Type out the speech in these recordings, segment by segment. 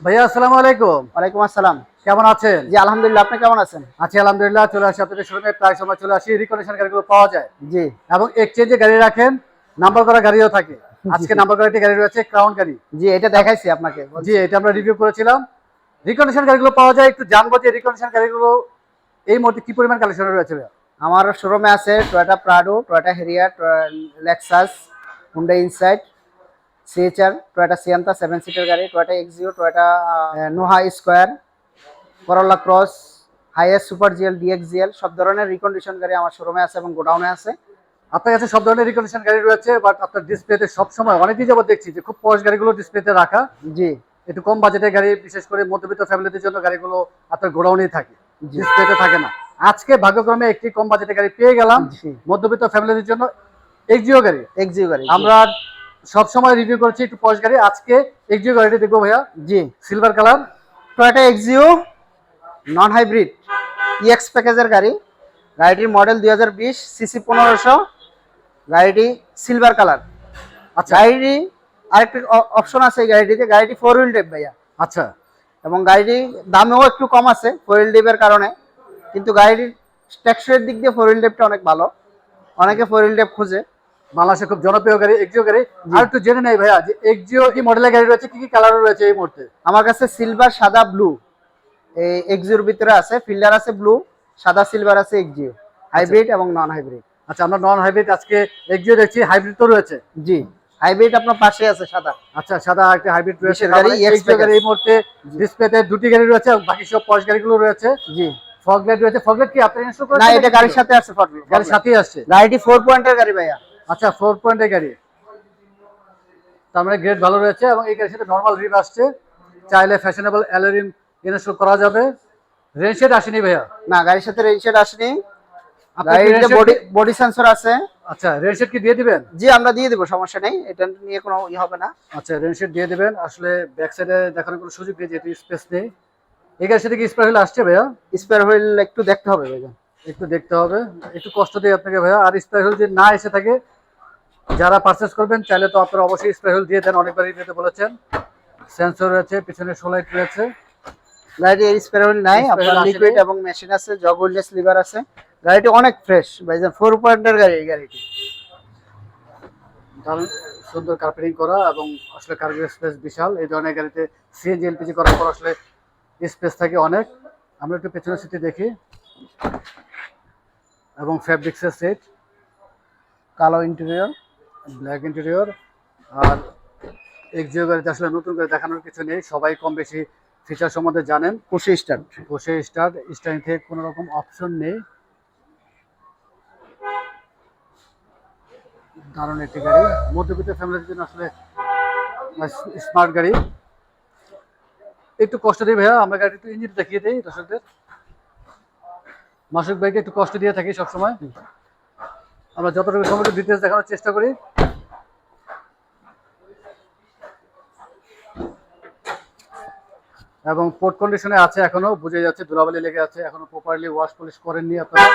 ভাইয়া আসসালামু আলাইকুম। ওয়ালাইকুম আসসালাম। কেমন আছেন? জি আলহামদুলিল্লাহ আপনি কেমন আছেন? আছি আলহামদুলিল্লাহ চলে আসি আপনাদের শোরুমে। প্রায় সময় চলে আসি রিকন্ডিশন গাড়িগুলো পাওয়া যায়। জি। এবং এক্সচেঞ্জে গাড়ি রাখেন নাম্বার করা গাড়িও থাকে। আজকে নাম্বার করা একটি গাড়ি রয়েছে ক্রাউন গাড়ি। জি এটা দেখাইছি আপনাকে। জি এটা আমরা রিভিউ করেছিলাম। রিকন্ডিশন গাড়িগুলো পাওয়া যায় একটু জানব যে রিকন্ডিশন গাড়িগুলো এই মুহূর্তে কি পরিমাণ কালেকশন রয়েছে আমার শোরুমে আছে Toyota Prado Toyota Harrier Lexus Honda Insight CHR Toyota Sienta seven seater গাড়ি Toyota Axio Toyota Noah square Corolla Cross Hiace super GL DXGL সব ধরনের রিকন্ডিশন গাড়ি আমার শোরুমে আছে এবং গোডাউনে আছে। আপনার কাছে সব ধরনের রিকন্ডিশন গাড়ি রয়েছে বাট আপনার ডিসপ্লেতে সবসময় অনেকদিন যাবত দেখছি যে খুব পশ গাড়িগুলো ডিসপ্লেতে রাখা। জি। একটু কম বাজেটের গাড়ি বিশেষ করে মধ্যবিত্ত ফ্যামিলিদের জন্য গাড়িগুলো আপনার গোডাউনেই থাকে। ডিসপ্লেতে থাকে না। আজকে ভাগ্যক্রমে একটি কম বাজেটের গাড়ি পেয়ে গেলাম মধ্যবিত্ত ফ্যামিলিদের জন্য এক্সিও গাড়ি। এক্সিও গাড়ি আমরা সব সময় রিভিউ করছি একটু পশ গাড়ি। আজকে এক্সিও গাড়িটি দেখব ভাইয়া। জি। Silver colour Toyota Axio non hybrid EX প্যাকেজের গাড়ি। গাড়িটির মডেল দুই হাজার বিশ সিসি পনেরোশো। গাড়িটি সিলভার কালার আচ্ছা। গাড়িটি আরেকটি অপশন আছে এই গাড়িটিতে। গাড়িটি ফোর হুইল ড্রাইভ ভাইয়া। আচ্ছা। এবং গাড়িটি দামেও একটু কম আছে ফোর হুইল ড্রাইভের কারণে। কিন্তু গাড়িটির টেক্সচারের দিক দিয়ে ফোর হুইল ড্রাইভটা অনেক ভালো। অনেকে ফোর হুইল ড্রাইভ খুঁজে। বাংলাদেশে খুব জনপ্রিয় গাড়ি এক্সিও গাড়ি। আর একটু জেনে নেই ভাইয়া যে এক্সিও কি মডেলের গাড়ি রয়েছে কি কি কালার রয়েছে এই মুহূর্তে? আমার কাছে সিলভার সাদা ব্লু এই এক্সিওর ভিতরে আছে ফিল্ডার আছে ব্লু সাদা সিলভার আছে এক্সিও হাইব্রিড এবং নন হাইব্রিড আচ্ছা আমরা নন হাইব্রিড আজকে এক্সিও দেখছি হাইব্রিড তো রয়েছে। জি হাইব্রিড আপনার পাশে আছে সাদা। আচ্ছা সাদা একটা হাইব্রিড রয়েছে। গাড়ি, Exio গাড়ি এই মুহূর্তে ডিসপ্লেতে দুটি গাড়ি রয়েছে বাকি সব পশ গাড়িগুলো রয়েছে। জি। ফগ লাইট রয়েছে। ফগ লাইট কি? আপনি ইনস্টল করেছেন না এটা গাড়ির সাথে আছে ফটো গাড়ির সাথেই আসছে। গাড়িটি ফোর পয়েন্টের গাড়ি ভাইয়া। আচ্ছা ফোর পয়েন্টের গাড়ি। তার মানে গ্রেড ভালো রয়েছে এবং এই গাড়ির সাথে নর্মাল রিম আসছে। চাইলে ফ্যাশনেবল অ্যালোরিম ইনস্টল করা যাবে। রেঞ্জ সেট আসেনি ভাইয়া? না গাড়ির সাথে রেজিস্টার আসেনি। গাড়িতে বডি বডি সেন্সর আছে। আচ্ছা রেঞ্জ সেট কি দিয়ে দিবেন? জি আমরা দিয়ে দেবো সমস্যা নেই। এটা নিয়ে কোনো ই হবে না। আচ্ছা রেঞ্জ দিয়ে দিবেন। আসলে ব্যাক সাইডে দেখানোর কোনো সুযোগ নেই যেহেতু স্পেস নেই। এই গাড়ির সাথে কি স্পেয়ার হুইল আসছে ভাইয়া? স্পেয়ার হুইল একটু দেখতে হবে ভাইয়া। একটু দেখতে হবে। একটু কষ্ট দিই আপনাকে ভাইয়া। আর স্প্রে হুইল যদি না এসে থাকে যারা পারচেস করবেন চাইলে তো আপনারা অবশ্যই স্প্রে হুইল দিয়ে দেন অনেকবারই দিতে বলেছেন। সেন্সর রয়েছে পিছনে সোলাইট রয়েছে। গাড়িটি এর স্পেয়ার নাই আপনার লিকুইড এবং মেশিন আছে লিভার আছে। গাড়িটি অনেক ফ্রেশ ভাইজান ফোর পয়েন্টের গাড়ি এই গাড়িটি। সুন্দর কার্পেটিং করা এবং আসলে কার্গো স্পেস বিশাল। এই ধরনের গাড়িতে সিএনজি এলপিজি করার পর আসলে স্পেস থাকে অনেক। আমরা একটু পেছনের সিটে দেখি। এবং ফ্যাব্রিক্সের সেট কালো ইন্টেরিয়র ব্ল্যাক ইন্টেরিয়র। আর এক্সিও গাড়িতে আসলে নতুন করে দেখানোর কিছু নেই। সবাই কম বেশি ফিচার সম্বন্ধে জানেন। খুশি স্টার্ট বসে স্টার্ট স্টার্টিং থেকে কোনো রকম অপশন নেই। দারুণ একটি গাড়ি। মধ্যবিত্ত ফ্যামিলির জন্য আসলে স্মার্ট গাড়ি। একটু কষ্ট দিই ভাইয়া আমরা গাড়ি একটু ইঞ্জিন দেখিয়ে দিই দর্শকদের। মাসুক ভাইকে একটু কষ্ট দিয়ে থাকি সবসময়। আমরা যতটুকু সময় ডিটেলস দেখানোর চেষ্টা করি। এবং পোর্ট কন্ডিশনে আছে এখনও বুঝে যাচ্ছে ধুলাবালি লেগে আছে এখনও প্রপারলি ওয়াশ পলিশ করেননি আপনারা।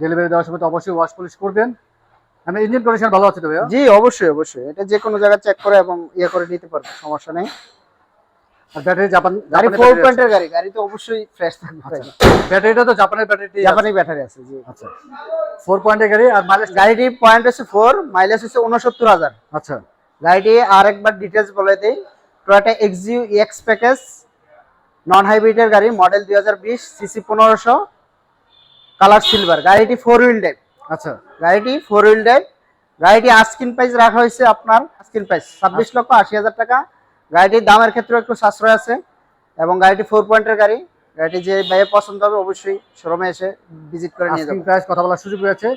ডেলিভারি দেওয়ার সময় তো অবশ্যই ওয়াশ পলিশ করবেন। ইঞ্জিন কন্ডিশন ভালো আছে তো ভাইয়া? জি অবশ্যই অবশ্যই। এটা যে কোনো জায়গায় চেক করে এবং ইয়ে করে নিতে পারবে সমস্যা নেই। আর ব্যাটারি জাপান গাড়ি ফোর পয়েন্টের গাড়ি গাড়ি তো অবশ্যই ফ্রেশ থাকবে। আচ্ছা। ব্যাটারিটা তো জাপানের ব্যাটারি জাপানি ব্যাটারি আছে জি। আচ্ছা। ফোর পয়েন্টের গাড়ি আর মাইলেজ গাড়িটি পয়েন্ট হচ্ছে ফোর মাইলেজ হচ্ছে উনসত্তর হাজার। আচ্ছা। গাড়িটি আর একবার ডিটেলস বলে দিই। Toyota Axio X package non হাইব্রিডের গাড়ি মডেল দুই হাজার বিশ সিসি পনেরোশো কালার সিলভার গাড়িটি ফোর হুইল ড্রাইভ আচ্ছা। গাড়িটি ফোর হুইল ড্রাইভ গাড়িটি আস্কিন প্রাইস রাখা হয়েছে আপনার আস্কিন প্রাইস ছাব্বিশ লক্ষ আশি হাজার টাকা। গাড়িটির দামের ক্ষেত্রে একটু সাশ্রয় আছে। এবং গাড়িটি ফোর পয়েন্টের গাড়ি। গাড়িটি যে ভাইয়ের পছন্দ হবে অবশ্যই শোরুমে এসে ভিজিট করে নিয়ে আস্কিং যাবে। প্রাইস কথা বলার সুযোগ রয়েছে।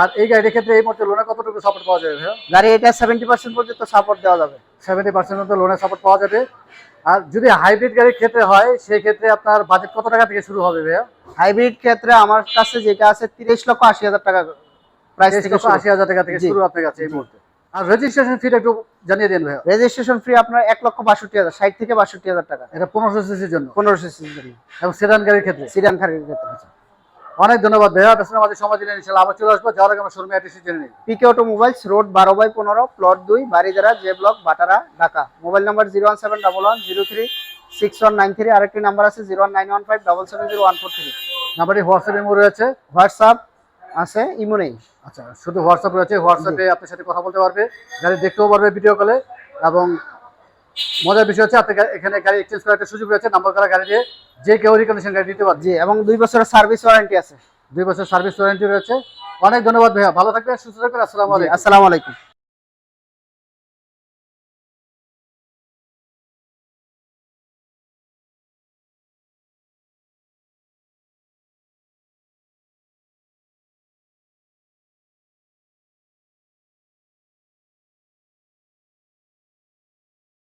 আর এই গাড়ির ক্ষেত্রে এই মুহূর্তে লোনে কতটুকু সাপোর্ট পাওয়া যাবে ভাইয়া? গাড়ি এটা সেভেন্টি পার্সেন্ট পর্যন্ত সাপোর্ট দেওয়া যাবে। সেভেন্টি পার্সেন্ট মতো লোনের সাপোর্ট পাওয়া যাবে। আর যদি হাইব্রিড গাড়ির ক্ষেত্রে হয় সেই ক্ষেত্রে আপনার বাজেট কত টাকা থেকে শুরু হবে ভাইয়া? হাইব্রিড ক্ষেত্রে আমার কাছে যেটা আছে তিরিশ লক্ষ আশি হাজার টাকা প্রাইস থেকে আশি হাজার টাকা থেকে শুরু আপনার কাছে এই মুহূর্তে। আর রেজিস্ট্রেশন ফিটা একটু জানিয়ে দিন ভাইয়া। রেজিস্ট্রেশন ফ্রি আপনার এক লক্ষ বাষট্টি হাজার ষাট থেকে বাষট্টি হাজার টাকা। এটা পনেরোশো সিসির জন্য। পনেরোশো সিসির জন্য। এবং সেদান গাড়ির ক্ষেত্রে। সিরিয়ান খারির ক্ষেত্রে। অনেক ধন্যবাদ ভাইয়া পেছনে আমাদের সময় দিলেন ইনশাল্লাহ আবার চলে আসব। যাওয়ার আগে আমরা শোরুমে অ্যাড্রেস জেনে নিই। পিকে অটোমোবাইলস রোড বারো বাই পনেরো প্লট দুই Baridhara J block Bhatara Dhaka. Mobile number zero one seven double one zero three six one nine three আরেকটি নাম্বার আছে zero one nine one five double seven zero one four three নাম্বারটি WhatsApp imo রয়েছে। WhatsApp আছে imo নেই। আচ্ছা শুধু WhatsApp রয়েছে হোয়াটসঅ্যাপে আপনার সাথে কথা বলতে পারবে গাড়ি দেখতেও পারবে ভিডিও কলে এবং মজার বিষয় হচ্ছে আপনার এখানে গাড়ি এক্সচেঞ্জ করার একটা সুযোগ রয়েছে নাম্বার করা গাড়ি দিয়ে যে কেউ রিকন্ডিশন গাড়ি দিতে পারবে। জি এবং দুই বছরের সার্ভিস ওয়ারেন্টি আছে। দুই বছর সার্ভিস ওয়ারেন্টি রয়েছে। অনেক ধন্যবাদ ভাইয়া ভালো থাকবেন সুস্থ থাকবেন আসসালামু আলাইকুম। আসসালামু আলাইকুম।